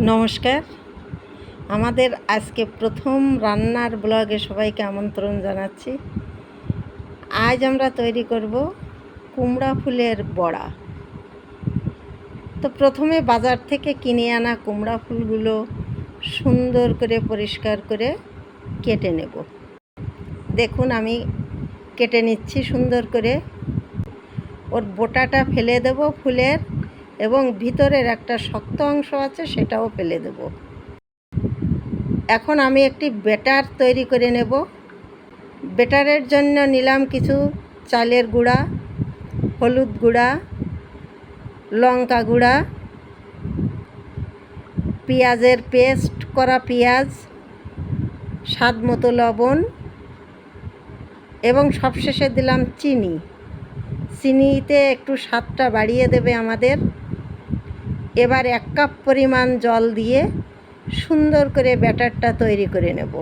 নমস্কার। আমাদের আজকে প্রথম রান্নার ব্লগে সবাইকে আমন্ত্রণ জানাচ্ছি। আজ আমরা তৈরি করব কুমড়া ফুলের বড়া। তো প্রথমে বাজার থেকে কিনে আনা কুমড়া ফুলগুলো সুন্দর করে, পরিষ্কার করে কেটে নেব। দেখুন, আমি কেটে নিচ্ছি সুন্দর করে। ওর বোটাটা ফেলে দেব ফুলের। এবং ভিতরের একটা শক্ত অংশ আছে, সেটাও ফেলে দেব। এখন আমি একটি বেটার তৈরি করে নেব। বেটারের জন্য নিলাম কিছু চালের গুঁড়া, হলুদ গুঁড়া, লঙ্কা গুঁড়া, পেঁয়াজের পেস্ট করা পেঁয়াজ, স্বাদ মতো লবণ এবং সবশেষে দিলাম চিনি। চিনিতে একটু স্বাদটা বাড়িয়ে দেবে আমাদের। এবার এক কাপ পরিমাণ জল দিয়ে সুন্দর করে ব্যাটারটা তৈরি করে নেব।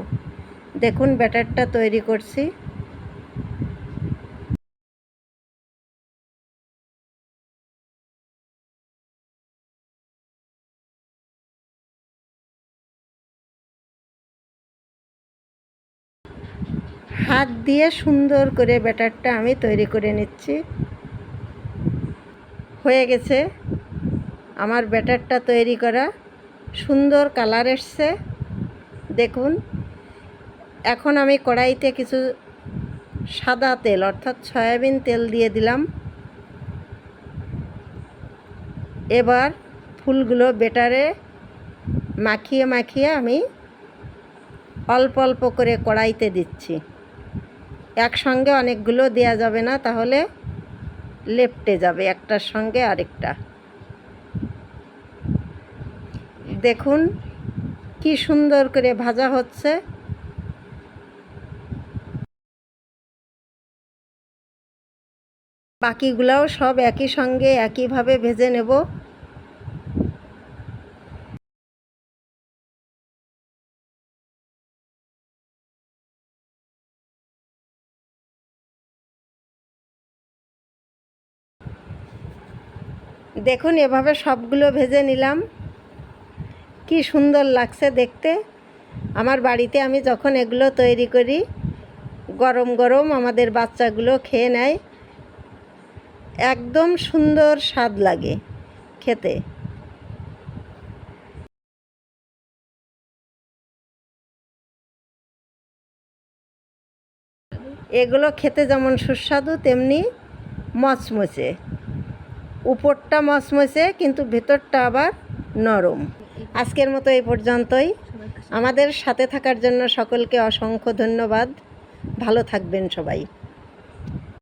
দেখুন ব্যাটারটা তৈরি করছি। হাত দিয়ে সুন্দর করে ব্যাটারটা আমি তৈরি করে নিচ্ছি। হয়ে গেছে। আমার ব্যাটারটা তৈরি করা সুন্দর কালার এসছে। দেখুন, এখন আমি কড়াইতে কিছু সাদা তেল, অর্থাৎ সয়াবিন তেল দিয়ে দিলাম। এবার ফুলগুলো বেটারে মাখিয়ে মাখিয়ে আমি অল্প অল্প করে কড়াইতে দিচ্ছি। একসঙ্গে অনেকগুলো দেয়া যাবে না, তাহলে লেপটে যাবে একটার সঙ্গে আরেকটা। দেখুন, কি সুন্দর করে ভাজা হচ্ছে। বাকিগুলাও সব একই সঙ্গে একইভাবে ভেজে নেব। দেখুন, এভাবে সবগুলো ভেজে নিলাম। কি সুন্দর লাগছে দেখতে। আমার বাড়িতে আমি যখন এগুলো তৈরি করি, গরম গরম আমাদের বাচ্চাগুলো খেয়ে নেয়। একদম সুন্দর স্বাদ লাগে খেতে। এগুলো খেতে যেমন সুস্বাদু, তেমনি মচমচে। উপরটা মচমচে, কিন্তু ভেতরটা আবার নরম। আজকের মতো এই পর্যন্তই। আমাদের সাথে থাকার জন্য সকলকে অসংখ্য ধন্যবাদ। ভালো থাকবেন সবাই।